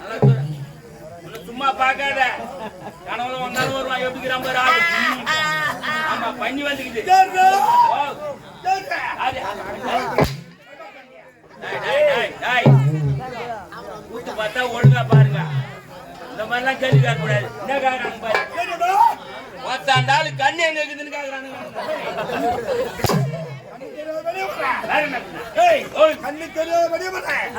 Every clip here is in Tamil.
நல்லா சொல்லு. உன்னை சும்மா பார்க்காத. கனவுல வந்தாலும் வருவான் பாரு ஆளு. ஆமா பண்ணி வந்துக்குது யாரு ஓ யாரு யாரு? டேய், டேய், டேய், டேய். ஊத்து பார்த்தா ஒழுங்கா பாருங்க இந்த மாதிரிலாம் கேள்வி கேட்க என்ன கேக்குறாங்க பாரு என்னடா கண்ணு எங்க இருக்குதுன்னு கேக்குறானுங்க கண்ணு தெரியாத எப்பேற்பட்டவன்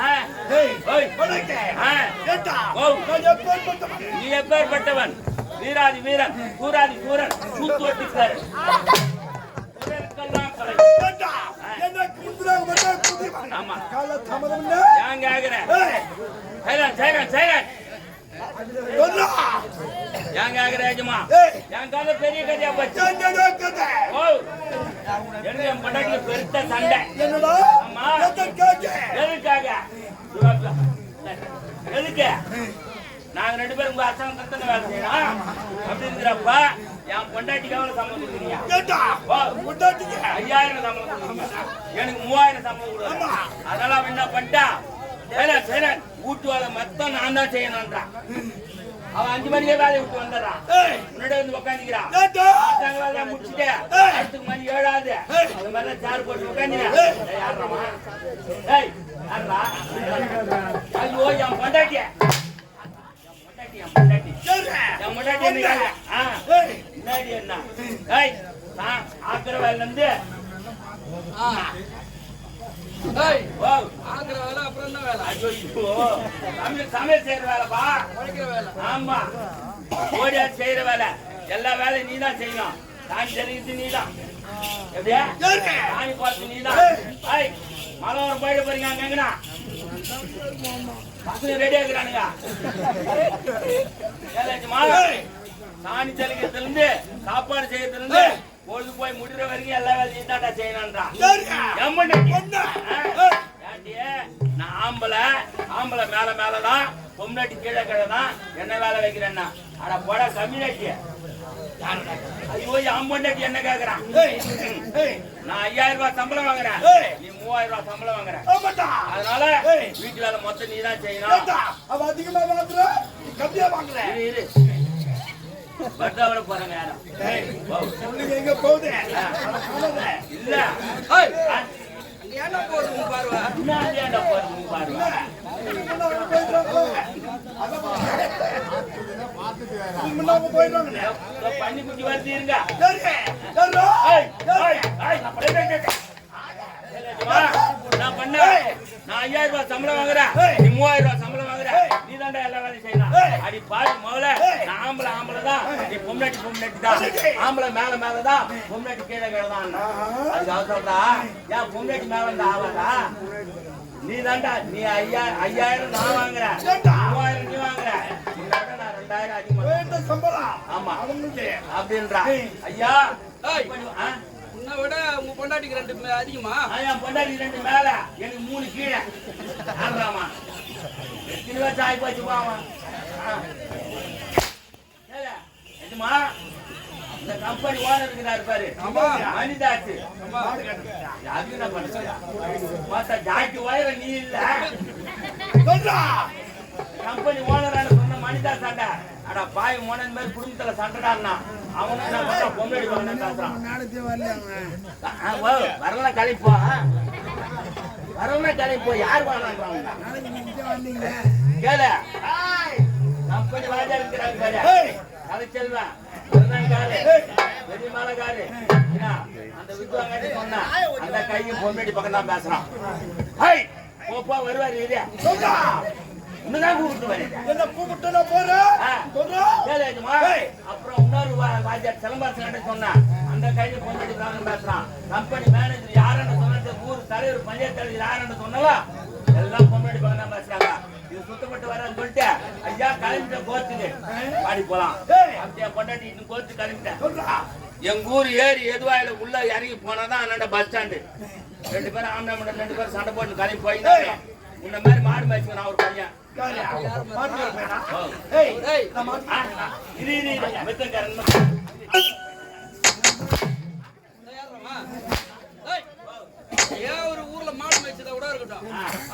நீ எப்பேற்பட்டவன் வீராதி வீரன் கூராதி கூரன் கூத்து ஒட்டிக்காரு கலை. ஆமா. கால தாமதம் ஏன் கேக்குற? ஏய். சைலன் சைலன் சைலன் ஏன் கேக்குற ஏஜமா என் கதை பெரிய கதையா போச்சு. ஓ. எனக்கு என் பொண்டாட்டிக்கு பெருத்த சண்டை? என்னடா? ஆமா. எதை கேக்க எதுக்காக? எதுக்கு? நாங்க ரெண்டு பேரும் உங்க அரசாங்கம் தத்தனை வேலை செய்யறோம். அப்படி இருக்கிறப்ப என் பொண்டாட்டிக்கு எவ்வளவு சம்பளம் கொடுக்குறீங்க? ஏட்டா ஓ முட்டாட்டிங்க ஐயாயிரம் சம்பளம் கொடுக்குறீங்க. எனக்கு மூவாயிரம் சம்பளம் கொடுக்குறேன் ஆமா. அதெல்லாம் என்ன பண்ணிட்டா? சைலன் சைலன். வீட்டு வேலை மொத்தம் நான் தான் செய்யணும்ன்றான் அவன் அஞ்சு மணிக்கே வேலையை விட்டு வந்துடுறான் முன்னாடி வந்து உட்காந்துக்கிறான் வேலையை முடிச்சுட்டு. மணி ஏழாவது. அது மாதிரிலாம் சேர் போட்டு உட்காந்துங்க ஏய். யாருமா ஏய் யாருடா ஐயோ என் பொண்டாட்டி என் பொண்டாட்டி என் பொண்டாட்டி. சரி என் பொண்டாட்டி என்ன ஆ. ஏய் முன்னாடி என்ன? ஏய் நான் ஆக்கிற வேலையில இருந்து ஏய், ஓ. ஆக்குற வேலை அப்புறம் என்ன வேலை? ஐயோ சமையல் சமையல் செய்யற வேலைப்பா உழைக்கிற வேலை. ஆமா. ஓடியா செய்யற வேலை. எல்லா வேலையும் நீ தான் செய்யணும் நான் தெரிவித்து நீ தான் எப்படியா சாமி பார்த்து நீ தான் போறீங்க அங்க எங்கடா பசங்க ரெடி ஆகுறானுங்க ஏலாச்சுமா சாணி தெளிக்கிறதுல இருந்து சாப்பாடு செய்யறதுல இருந்து பொழுது போய் முடிகிற வரைக்கும் எல்லா வேலையும் தாண்டா ஏண்டி, நான் ஆம்பளை ஆம்பளை மேல மேலதான் பொம்னாட்டி கீழே கீழே தான் என்ன வேலை வைக்கிறேன்னா. அட போட கம்யூனிட்டி ஐயோ என் பொண்டாட்டி என்ன கேக்குறான்? நான் ஐயாயிரம் ரூபாய் சம்பளம் வாங்குறேன். நீ மூவாயிரம் ரூபாய் சம்பளம் வாங்குற. அதனால. வீட்டு வேலை மொத்தம் நீ தான் செய்யணும் அவ அதிகமா வாங்குற? நீ கம்மியா வாங்குற. இரு இரு. பட்டாவிட யாரும் சொல்லுங்க எங்க போகுது இல்ல உன் பார்வை ஏன்டா போறது பண்ணி குட்டி வருது இருங்க. ஏலேஜமா, நான் பண்ண நான் ஐயாயிரம் ரூபாய் சம்பளம் வாங்குறேன். நீ மூவாயிரம் ரூபாய் சம்பளம் அடி பாரு முதல்ல. நான் ஆம்பளை ஆம்பளை தான். நீ பொம்னாட்டி பொம்னாட்டி தான். ஆம்பளை மேல மேல தான் பொம்னாட்டி கீழே கீழே தான். அதுக்காக சொல்றா ஏன் பொம்னாட்டி மேல இருந்தா ஆவாதா நீ தாண்டா நீ ஐயா ஐயாயிரம் நான் வாங்குறேன்? மூவாயிரம் நீ வாங்குற. நான் ரெண்டாயிரம் சம்பளம். ஆமா. அவங்களுக்கு. அப்படின்றா. ஐயா? உன்னை விட உங்க பொண்டாட்டிக்கு ரெண்டு அதிகமா? என் பொண்டாட்டி ரெண்டு மேல எனக்கு மூணு கீழே. ஆடுறாமா எத்தனை வருஷம் ஆகி போச்சு பாவா இந்த கம்பெனி ஓனர் இருக்கிறாரு பாரு. பார்த்தா ஜாக்கி வயர நீ இல்ல. கம்பெனி ஓனரான சொன்ன மணிதாஸ் சண்டை. அட பாய் மோனன் மாதிரி குடும்பத்துல சண்டைடான்னா அவனும் பண்றான் பொம்பளை வரலாம் கலைப்போ வரலாம் கலைப்போ யார் வாங்க கேளு. கம்பெனி வாஜா இருக்கிறாங்க ஏய். வெடிமலகாரு என்ன, அந்த வித்வாங்காட்டி சொன்னா அந்த கையும் பொம்மேடி பக்கம் தான் பேசுறான். ஹை போப்பா வருவாரு இரு சொல்றா. இன்னும் கூப்பிட்டு வரேன். என்ன கூப்பிட்டு நான் போறேன்? ஆ. சொல்றா. கேளு எஜமா. ஏய். அப்புறம் இன்னொரு வா- வாத்தியார் சிலம்பாசன் சொன்னா. அந்த கையில பொண்ணு பேசுறான். கம்பெனி மேனேஜர் யாருன்னு சொன்னது ஊர் தலைவர் பஞ்சாயத்து தலைவர் யாருன்னு சொன்னாலும் எல்லாம் பொண்ணு பக்கம் தான் பேசுறாங்க இது சுத்தப்பட்டு வரேன்னு சொல்லிட்டு ஐயா கிளம்பிட்ட பாடி போலாம். அப்படியே பொண்டாட்டி இன்னும் கிளம்பிட்டேன். எங்க ஊர் ஏரி எதுவாயில உள்ள இறங்கி போனாதான் அண்ணாண்ட பஸ் ஸ்டாண்டு ரெண்டு பேரும் ஆம்பளை மண்டல் ரெண்டு பேரும் சண்டை போட்டு கிளம்பி போயிருந்தாங்க. உன்ன மாதிரி மாடு மேய்ச்சி நான் ஒரு பையன். ஏன் ஒரு ஊர்ல மாடு மேய்ச்சதா கூட இருக்கட்டும்.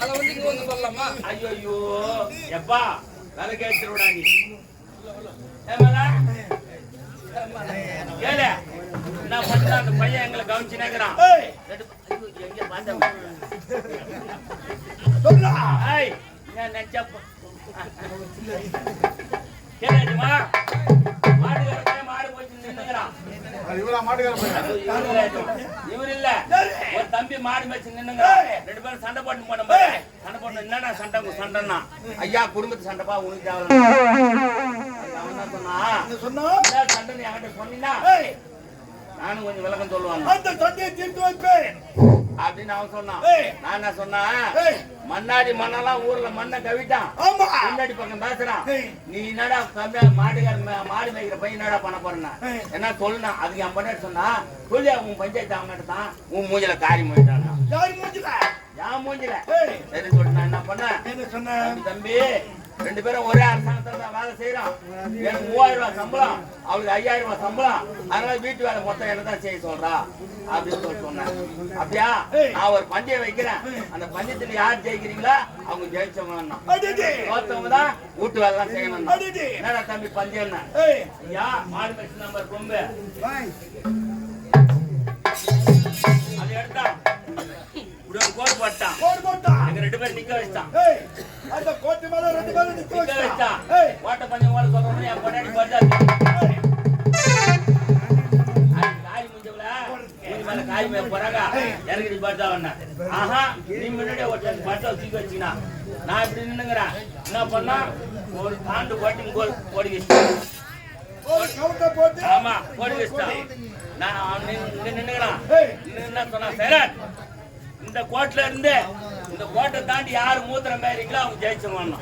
அத வந்து இங்க வந்து சொல்லலாமா? ஐயோ எப்பா? கேட்டுருடா நீ? கேளு என்ன பண்ற? அந்த பையன் எங்களை கவனிச்சுனேங்கிறான். எங்க பார்த்தேன் நினைச்சா கேளுமா மாடு மாடு நின்னுங்கிறான். இவரா இல்ல, ஒரு தம்பி மாடு மேய்ச்சி நின்னுங்க. ரெண்டு பேரும் சண்டை போட்டு போன சண்டை போட்டு என்னடா சண்டை சண்டைன்னா? ஐயா குடும்பத்து சண்டைப்பா உனக்கு தேவை சொன்னா? சண்டைன்னு என்கிட்ட சொன்னீங்கன்னா நானும் கொஞ்சம் விளக்கம் சொல்லுவாங்க. அந்த சண்டையை தீர்த்து வைப்பேன். அப்படின்னு அவன் சொன்னான். நான் என்ன சொன்னேன் மண்ணாடி மண்ணெல்லாம் ஊர்ல மண்ணை கவிட்டான். முன்னாடி பக்கம் பேசுறான். நீ என்னடா கம்மியா மாடுகார மாடு மேய்க்கிற பையன் என்னடா பண்ண போறேன்னா. என்ன சொல்லுனா அதுக்கு என் பண்ண சொன்னா சொல்லி உன் பஞ்சாயத்து அவங்ககிட்ட தான் உன் மூஞ்சில காரி யாரு மூஞ்சில? என் மூஞ்சில. சரி சொல்லிட்டு நான் என்ன என்ன சொன்ன? தம்பி ரெண்டு பேரும் ஒரே அரசாங்கத்துல தான் வேலை செய்யறோம் எனக்கு மூவாயிரம் ரூபாய் சம்பளம் அவளுக்கு ஐயாயிரம் ரூபாய் சம்பளம். அதனால வீட்டு வேலை மொத்தம் என்ன தான் செய்ய சொல்றா? அப்படின்னு சொல்லி சொன்னேன் அப்படியா. நான் ஒரு பந்தயம் வைக்கிறேன். அந்த பந்தயத்துல யார் ஜெயிக்கிறீங்களோ அவங்க ஜெயிச்சவங்க அடிடி! தோத்தவங்க தான் வீட்டு வேலை தான் செய்யணும் என்னடா தம்பி பந்தயம் ஐயா மாடு பச்சு நம்பர் கொம்பு. அதை எடுத்தான் இப்படி ஒரு கோடு போட்டான் எங்க ரெண்டு பேரும் நிக்க வச்சான் அந்த கோட்டை மேல ரெண்டு பேரும் நிக்க நிக்க வச்சா வச்சான் ஓட்ட பந்தயம் ஓட சொல்றோம் என் பொண்டாட்டி பர்தா காய் முஞ்சவள? நீ மேல காய் மேல போறாங்க. இறங்கி பார்த்தா ஒண்ணு ஆஹா நீ முன்னாடியே ஒரு பட்டை தூக்கி வச்சுனா நான் இப்படி நின்னுங்கிறேன். என்ன பண்ணா? ஒரு தாண்டு போட்டு கோல் போடி வச்சுட்டேன். ஒரு கவுண்ட போட்டு ஆமா போடி வச்சுட்டான். நான் அவன் நின்னு- இங்க நின்னுங்கிறான். ஏய். என்ன சொன்னா சரண் இந்த கோட்ல இருந்து கோட்டை தாண்டி யாரு மூத்திர மேறீங்களோ அவங்க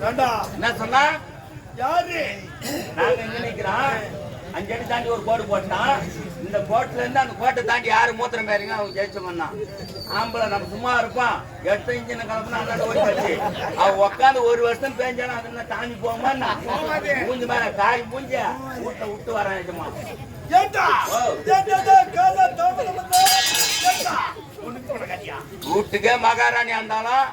கண்டா என்ன சொன்னா யாரு நாங்க எங்க நிக்கிறோம் அஞ்சு அடி தாண்டி ஒரு கோடு போட்டான் இந்த கோட்டுல இருந்து அந்த கோட்டை தாண்டி யாரு மூத்திரம் பேருங்க அவங்க ஜெயிச்சவங்க ஆம்பளை நம்ம சும்மா இருப்பான் எட்டு இன்ஜின் கலப்புனா அண்ணாட ஓடி வச்சு அவ உட்காந்து ஒரு வருஷம் பேஞ்சாலும் அது என்ன தாண்டி போமா மூஞ்சி மேல காய் மூஞ்ச விட்டு விட்டு வரேன் நிஜமா வீட்டுக்கே மகாராணி இருந்தாலும்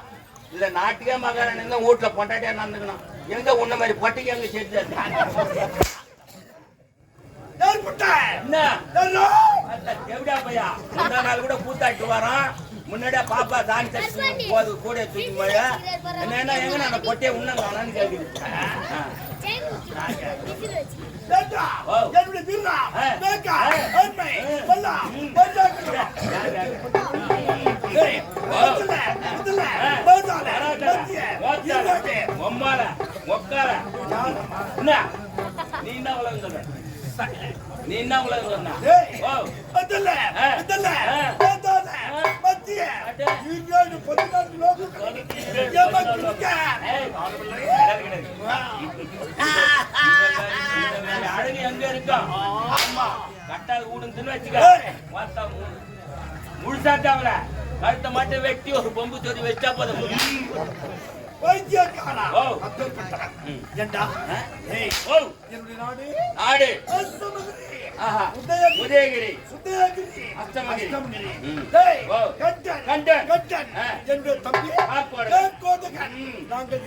இல்ல நாட்டுக்கே மகாராணி இருந்தா வீட்டுல பொண்டாட்டியா நடந்துக்கணும். எங்க உன்ன மாதிரி பட்டிக்கு எங்க சேர்த்து கூட கூத்தாட்டு வரோம் முன்னாடியே பாப்பா தரிசனம் போது கூட தூக்கி போய். என்ன எங்க நான் பொட்டியை உண்ணங்களான்னு கேக்குது. ஆ. ஒக்கால என்ன? நீ என்ன உலகம் சொல்ற? நீ என்ன சொன்ன ஓ. அதல்ல. அதல்ல. மத்திய, பதினாறு லோகம். அழகு எங்க இருக்கும் ஆமா கட்டால் ஊடுன்னு வச்சுக்க. ஏய். மொத்தம் மூணு. முழுசா தேவல. கழுத்தை மட்டும் வெட்டி ஒரு பொம்பு சொறி வச்சா போதும். வைத்தியக்காரா. ஏண்டா? என்னுடைய நாடு. ஆஹா. உதயகிரி. உதயகிரி. ஓ. கண்டன், கண்டன். கண்டன். என்னுடைய தம்பி. ம். நாங்கள்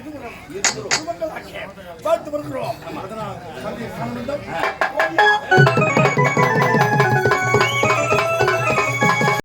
குடும்பங்களாகிய வாழ்த்து வருகிறோம். அதனால்